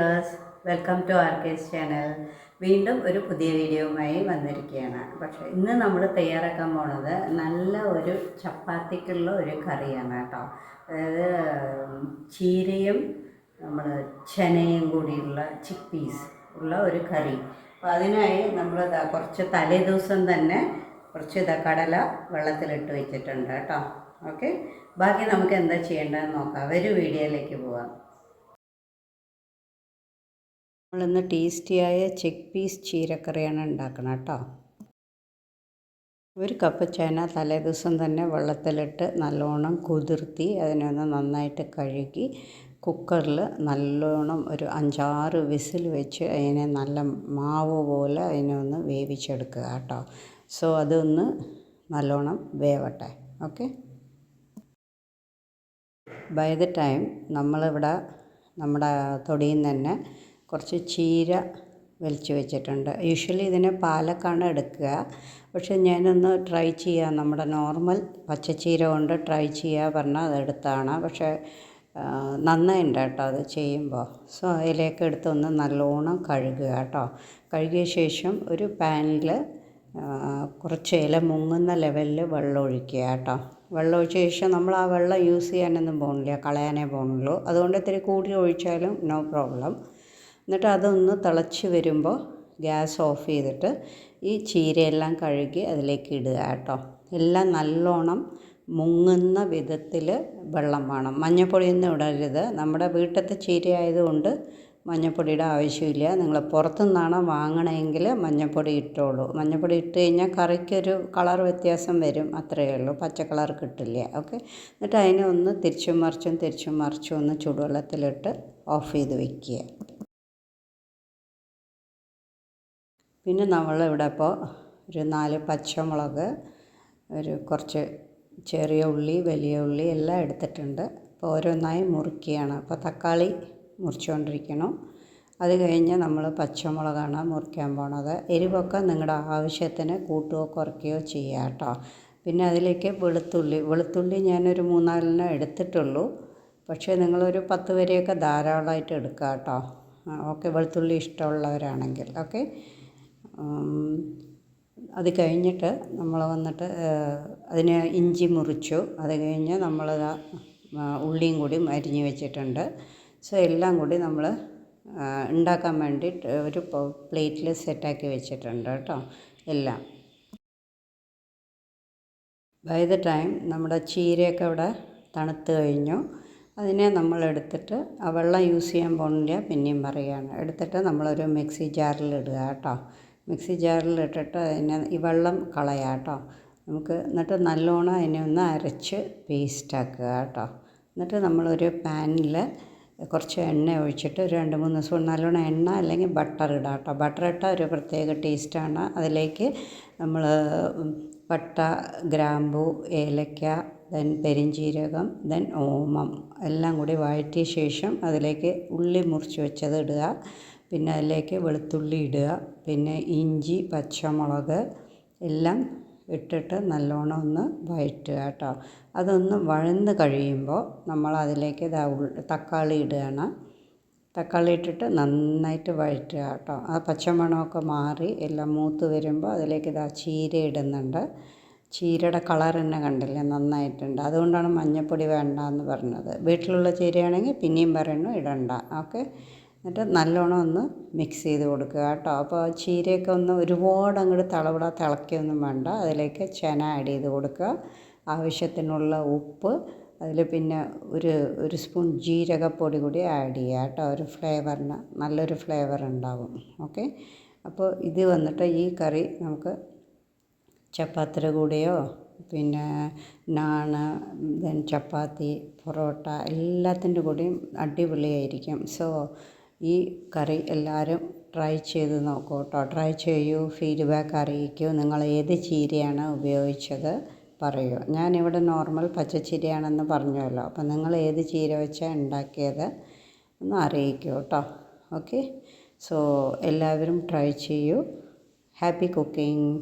Dears welcome to R case channel വീണ്ടും ഒരു പുതിയ വീഡിയോയുമായി വന്നിരിക്കുകയാണ്. പക്ഷേ ഇന്ന് നമ്മൾ തയ്യാറാക്കാൻ പോണത് നല്ല ഒരു ചപ്പാത്തിക്കുള്ള ഒരു കറിയാണ് കേട്ടോ. അതായത് ചീരയും നമ്മൾ ചനയും കൂടിയുള്ള ചിപ്പീസ് ഉള്ള ഒരു കറി. അപ്പോൾ അതിനായി നമ്മൾ കുറച്ച് തലേ ദിവസം തന്നെ കുറച്ച് ഇതാ കടല വെള്ളത്തിലിട്ട് വെച്ചിട്ടുണ്ട് കേട്ടോ. ഓക്കെ? ബാക്കി നമുക്ക് എന്താ ചെയ്യേണ്ടതെന്ന് നോക്കാം. ഒരു വീഡിയോയിലേക്ക് പോവാം. നമ്മളിന്ന് ടേസ്റ്റിയായ ചെക്ക് പീസ് ചീരക്കറിയാണ് ഉണ്ടാക്കണം കേട്ടോ. ഒരു കപ്പ് ചേന തലേ ദിവസം തന്നെ വെള്ളത്തിലിട്ട് നല്ലോണം കുതിർത്തി അതിനൊന്ന് നന്നായിട്ട് കഴുകി കുക്കറിൽ നല്ലോണം ഒരു അഞ്ചാറ് വിസിൽ വെച്ച് അതിനെ നല്ല മാവ് പോലെ അതിനെ ഒന്ന് വേവിച്ചെടുക്കുക കേട്ടോ. സോ അതൊന്ന് നല്ലോണം വേവട്ടെ. ഓക്കെ? ബൈ ദ ടൈം നമ്മളിവിടെ നമ്മുടെ തൊടിയിൽ നിന്ന് തന്നെ കുറച്ച് ചീര വലിച്ച് വെച്ചിട്ടുണ്ട്. യൂഷ്വലി ഇതിന് പാലക്കാണ് എടുക്കുക. പക്ഷെ ഞാനൊന്ന് ട്രൈ ചെയ്യാം. നമ്മുടെ നോർമൽ പച്ചച്ചീര കൊണ്ട് ട്രൈ ചെയ്യുക പറഞ്ഞാൽ അതെടുത്താണ് പക്ഷേ നന്നായിട്ടുണ്ട് കേട്ടോ അത് ചെയ്യുമ്പോൾ സോ അതിലേക്ക് എടുത്തൊന്ന് നല്ലോണം കഴുകുക കേട്ടോ. കഴുകിയ ശേഷം ഒരു പാനിൽ കുറച്ച് ഇല മുങ്ങുന്ന ലെവലിൽ വെള്ളം ഒഴിക്കുക കേട്ടോ. വെള്ളം ഒഴിച്ച ശേഷം നമ്മൾ ആ വെള്ളം യൂസ് ചെയ്യാനൊന്നും പോകുന്നില്ല കളയാനേ പോകുന്നുള്ളൂ അതുകൊണ്ട് ഇത്തിരി കൂടി ഒഴിച്ചാലും നോ പ്രോബ്ലം എന്നിട്ട് അതൊന്ന് തിളച്ച് വരുമ്പോൾ ഗ്യാസ് ഓഫ് ചെയ്തിട്ട് ഈ ചീരയെല്ലാം കഴുകി അതിലേക്ക് ഇടുക കേട്ടോ. എല്ലാം നല്ലോണം മുങ്ങുന്ന വിധത്തിൽ വെള്ളം വേണം. മഞ്ഞപ്പൊടിയൊന്നും ഇടരുത്. നമ്മുടെ വീട്ടിലത്തെ ചീര ആയതുകൊണ്ട് മഞ്ഞപ്പൊടിയുടെ ആവശ്യമില്ല. നിങ്ങൾ പുറത്തു പുറത്തുനിന്നാണ് വാങ്ങണമെങ്കിൽ മഞ്ഞപ്പൊടി ഇട്ടോളൂ. മഞ്ഞപ്പൊടി ഇട്ട് കഴിഞ്ഞാൽ കറിക്കൊരു കളർ വ്യത്യാസം വരും. അത്രയേ ഉള്ളൂ. പച്ച കളർ കിട്ടില്ല. ഓക്കെ? എന്നിട്ട് അതിനെ ഒന്ന് തിരിച്ചും മറിച്ചും തിരിച്ചും മറിച്ചും ഒന്ന് ചൂടുവെള്ളത്തിലിട്ട് ഓഫ് ചെയ്ത് വെക്കുക. പിന്നെ നമ്മൾ നമ്മളിവിടെ ഇപ്പോൾ ഒരു നാല് പച്ചമുളക് ഒരു കുറച്ച് ചെറിയ ഉള്ളി വലിയ ഉള്ളി എല്ലാം എടുത്തിട്ടുണ്ട്. അപ്പോൾ ഓരോന്നായി മുറിക്കുകയാണ് അപ്പോൾ തക്കാളി മുറിച്ചുകൊണ്ടിരിക്കണം അത് കഴിഞ്ഞ് നമ്മൾ പച്ചമുളകാണ് മുറിക്കാൻ പോണത്. എരിവൊക്കെ നിങ്ങളുടെ ആവശ്യത്തിന് കൂട്ടുകയോ കുറയ്ക്കുകയോ ചെയ്യുക കേട്ടോ. പിന്നെ അതിലേക്ക് വെളുത്തുള്ളി. വെളുത്തുള്ളി ഞാനൊരു മൂന്നാലെണ്ണം എടുത്തിട്ടുള്ളൂ. പക്ഷേ നിങ്ങളൊരു പത്ത് വരെയൊക്കെ ധാരാളമായിട്ട് എടുക്കുക കേട്ടോ. ഓക്കെ. വെളുത്തുള്ളി ഇഷ്ടമുള്ളവരാണെങ്കിൽ ഓക്കെ? അത് കഴിഞ്ഞിട്ട് നമ്മൾ വന്നിട്ട് അതിന് ഇഞ്ചി മുറിച്ചു. അത് കഴിഞ്ഞ് നമ്മൾ ഉള്ളിയും കൂടി അരിഞ്ഞ് വെച്ചിട്ടുണ്ട്. സോ എല്ലാം കൂടി നമ്മൾ ഉണ്ടാക്കാൻ വേണ്ടിയിട്ട് ഒരു പ്ലേറ്റിൽ സെറ്റാക്കി വെച്ചിട്ടുണ്ട് കേട്ടോ എല്ലാം. ബൈ ദ ടൈം നമ്മുടെ ചീരയൊക്കെ അവിടെ തണുത്ത് കഴിഞ്ഞു അതിനെ നമ്മൾ എടുത്തിട്ട് ആ വെള്ളം യൂസ് ചെയ്യാൻ പോകുന്നില്ല പിന്നെയും പറയുകയാണ്. എടുത്തിട്ട് നമ്മളൊരു മിക്സി ജാറിൽ ഇടുക കേട്ടോ. മിക്സി ജാറിൽ ഇട്ടിട്ട് അതിനെ ഈ വെള്ളം കളയാം കേട്ടോ. നമുക്ക് എന്നിട്ട് നല്ലോണം അതിനെ ഒന്ന് അരച്ച് പേസ്റ്റാക്കുക കേട്ടോ. എന്നിട്ട് നമ്മളൊരു പാനിൽ കുറച്ച് എണ്ണ ഒഴിച്ചിട്ട് രണ്ട് മൂന്ന് സ്പൂൺ നല്ലോണം എണ്ണ അല്ലെങ്കിൽ ബട്ടർ ഇടാം കേട്ടോ. ബട്ടർ ഇട്ടാൽ ഒരു പ്രത്യേക ടേസ്റ്റാണ് അതിലേക്ക് നമ്മൾ പട്ട ഗ്രാമ്പു ഏലക്ക ദെൻ പെരിഞ്ചീരകം ദെൻ ഓമം എല്ലാം കൂടി വഴറ്റിയ ശേഷം അതിലേക്ക് ഉള്ളി മുറിച്ച് വെച്ചത് ഇടുക. പിന്നെ അതിലേക്ക് വെളുത്തുള്ളി ഇടുക. പിന്നെ ഇഞ്ചി പച്ചമുളക് എല്ലാം ഇട്ടിട്ട് നല്ലോണം ഒന്ന് വഴറ്റുക കേട്ടോ. അതൊന്ന് വഴന്ന് കഴിയുമ്പോൾ നമ്മൾ അതിലേക്ക് ദാ തക്കാളി ഇടുകയാണ്. തക്കാളി ഇട്ടിട്ട് നന്നായിട്ട് വഴറ്റുക കേട്ടോ. ആ പച്ചമണമൊക്കെ മാറി എല്ലാം മൂത്ത് വരുമ്പോൾ അതിലേക്ക് ഇതാ ചീര ഇടുന്നുണ്ട്. ചീരയുടെ കളർ തന്നെ കണ്ടില്ലേ? നന്നായിട്ടുണ്ട്. അതുകൊണ്ടാണ് മഞ്ഞൾപ്പൊടി വേണ്ട എന്ന് പറഞ്ഞത്. വീട്ടിലുള്ള ചീരയാണെങ്കിൽ പിന്നെയും പറയണു ഇടണ്ട. ഓക്കെ? എന്നിട്ട് നല്ലോണം ഒന്ന് മിക്സ് ചെയ്ത് കൊടുക്കുക കേട്ടോ. അപ്പോൾ ചീരയൊക്കെ ഒന്ന് ഒരുപാട് അങ്ങോട്ട് തളവിട തിളക്കുകയൊന്നും വേണ്ട. അതിലേക്ക് ചെന ആഡ് ചെയ്ത് കൊടുക്കുക. ആവശ്യത്തിനുള്ള ഉപ്പ് അതിൽ പിന്നെ ഒരു ഒരു സ്പൂൺ ജീരകപ്പൊടി കൂടി ആഡ് ചെയ്യുക കേട്ടോ. ഒരു ഫ്ലേവറിന് നല്ലൊരു ഫ്ലേവർ ഉണ്ടാവും. ഓക്കെ അപ്പോൾ ഇത് വന്നിട്ട് ഈ കറി നമുക്ക് ചപ്പാത്തിയുടെ കൂടെയോ പിന്നെ നാണ് ദെൻ ചപ്പാത്തി പൊറോട്ട എല്ലാത്തിന്റെ കൂടെയും അടിപൊളിയായിരിക്കും. സോ ഈ കറി എല്ലാവരും ട്രൈ ചെയ്ത് നോക്കൂ കേട്ടോ ട്രൈ ചെയ്യൂ ഫീഡ്ബാക്ക് അറിയിക്കൂ നിങ്ങൾ ഏത് ചീരയാണ് ഉപയോഗിച്ചത് പറയൂ. ഞാനിവിടെ നോർമൽ പച്ചച്ചീരയാണെന്ന് പറഞ്ഞല്ലോ അപ്പം നിങ്ങൾ ഏത് ചീര വെച്ചാണ് ഉണ്ടാക്കിയത് ഒന്ന് അറിയിക്കൂ കേട്ടോ ഓക്കെ സോ എല്ലാവരും ട്രൈ ചെയ്യൂ. Happy cooking